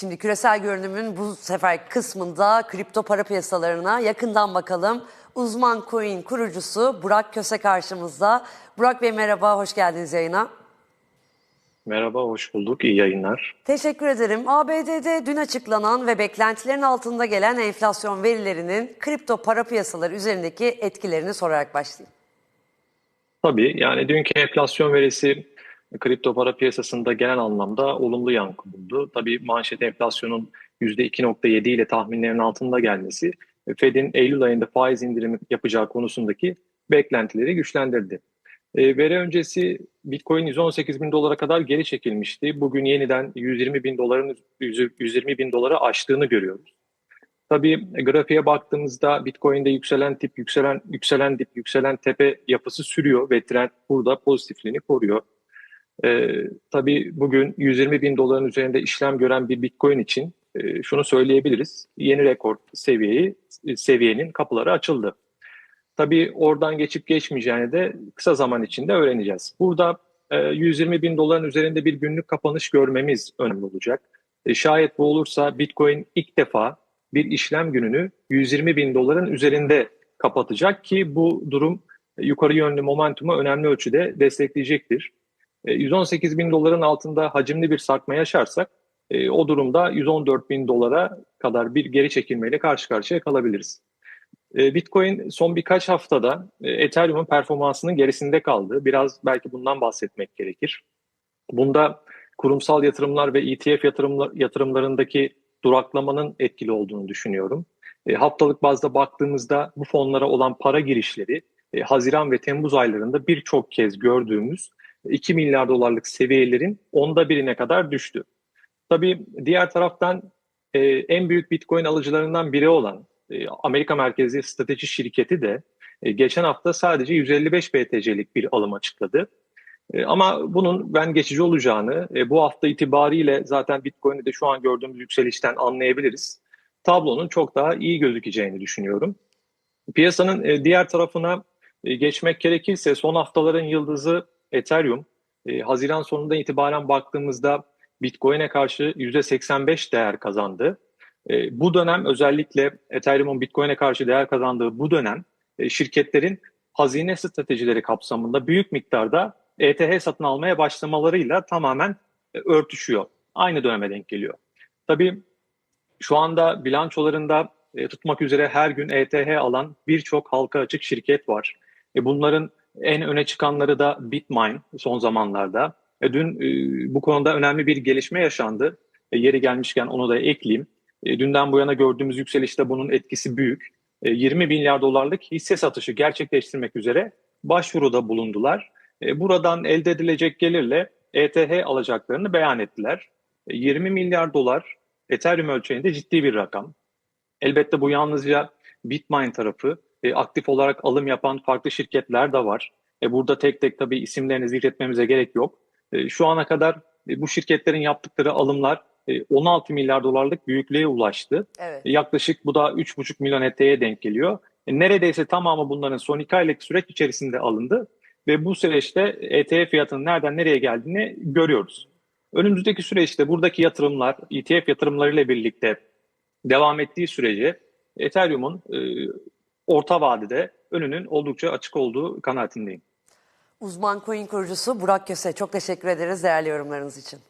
Şimdi küresel görünümün bu sefer kısmında kripto para piyasalarına yakından bakalım. Uzman Coin kurucusu Burak Köse karşımızda. Burak Bey merhaba, hoş geldiniz yayına. Merhaba, hoş bulduk. İyi yayınlar. Teşekkür ederim. ABD'de dün açıklanan ve beklentilerin altında gelen enflasyon verilerinin kripto para piyasaları üzerindeki etkilerini sorarak başlayayım. Tabii yani dünkü enflasyon verisi kripto para piyasasında genel anlamda olumlu yankı buldu. Tabii manşet enflasyonun %2.7 ile tahminlerin altında gelmesi Fed'in Eylül ayında faiz indirimi yapacağı konusundaki beklentileri güçlendirdi. E, veri öncesi Bitcoin 118 bin dolara kadar geri çekilmişti. Bugün yeniden 120 bin doların 120 bin doları aştığını görüyoruz. Tabii grafiğe baktığımızda Bitcoin'de yükselen tip, yükselen yükselen dip, yükselen tepe yapısı sürüyor ve trend burada pozitifliğini koruyor. Ee, tabii bugün 120 bin doların üzerinde işlem gören bir Bitcoin için e, şunu söyleyebiliriz. Yeni rekor seviyeyi seviyenin kapıları açıldı. Tabii oradan geçip geçmeyeceğini de kısa zaman içinde öğreneceğiz. Burada e, 120 bin doların üzerinde bir günlük kapanış görmemiz önemli olacak. E, şayet bu olursa Bitcoin ilk defa bir işlem gününü 120 bin doların üzerinde kapatacak ki bu durum e, yukarı yönlü momentumu önemli ölçüde destekleyecektir. 118 bin doların altında hacimli bir sarkma yaşarsak e, o durumda 114 bin dolara kadar bir geri çekilmeyle karşı karşıya kalabiliriz. E, Bitcoin son birkaç haftada Ethereum'un performansının gerisinde kaldı. Biraz belki bundan bahsetmek gerekir. Bunda kurumsal yatırımlar ve ETF yatırımlar, yatırımlarındaki duraklamanın etkili olduğunu düşünüyorum. E, haftalık bazda baktığımızda bu fonlara olan para girişleri e, Haziran ve Temmuz aylarında birçok kez gördüğümüz 2 milyar dolarlık seviyelerin onda birine kadar düştü. Tabii diğer taraftan e, en büyük Bitcoin alıcılarından biri olan e, Amerika merkezli strateji şirketi de e, geçen hafta sadece 155 BTC'lik bir alım açıkladı. E, ama bunun ben geçici olacağını e, bu hafta itibariyle zaten Bitcoin'de de şu an gördüğümüz yükselişten anlayabiliriz. Tablonun çok daha iyi gözükeceğini düşünüyorum. Piyasanın e, diğer tarafına e, geçmek gerekirse son haftaların yıldızı Ethereum. E, Haziran sonunda itibaren baktığımızda Bitcoin'e karşı %85 değer kazandı. E, bu dönem özellikle Ethereum'un Bitcoin'e karşı değer kazandığı bu dönem e, şirketlerin hazine stratejileri kapsamında büyük miktarda ETH satın almaya başlamalarıyla tamamen e, örtüşüyor. Aynı döneme denk geliyor. Tabii şu anda bilançolarında e, tutmak üzere her gün ETH alan birçok halka açık şirket var. E, bunların en öne çıkanları da Bitmine son zamanlarda. E, dün e, bu konuda önemli bir gelişme yaşandı. E, yeri gelmişken onu da ekleyeyim. E, dünden bu yana gördüğümüz yükselişte bunun etkisi büyük. E, 20 milyar dolarlık hisse satışı gerçekleştirmek üzere başvuruda bulundular. E, buradan elde edilecek gelirle ETH alacaklarını beyan ettiler. E, 20 milyar dolar Ethereum ölçeğinde ciddi bir rakam. Elbette bu yalnızca Bitmine tarafı e, aktif olarak alım yapan farklı şirketler de var. E, burada tek tek tabii isimlerini zikretmemize gerek yok. E, şu ana kadar e, bu şirketlerin yaptıkları alımlar e, 16 milyar dolarlık büyüklüğe ulaştı. Evet. E, yaklaşık bu da 3,5 milyon ET'ye denk geliyor. E, neredeyse tamamı bunların son 2 aylık süreç içerisinde alındı. Ve bu süreçte ETF fiyatının nereden nereye geldiğini görüyoruz. Önümüzdeki süreçte buradaki yatırımlar ETF yatırımlarıyla birlikte devam ettiği sürece Ethereum'un e, orta vadede önünün oldukça açık olduğu kanaatindeyim. Uzman Coin kurucusu Burak Köse çok teşekkür ederiz değerli yorumlarınız için.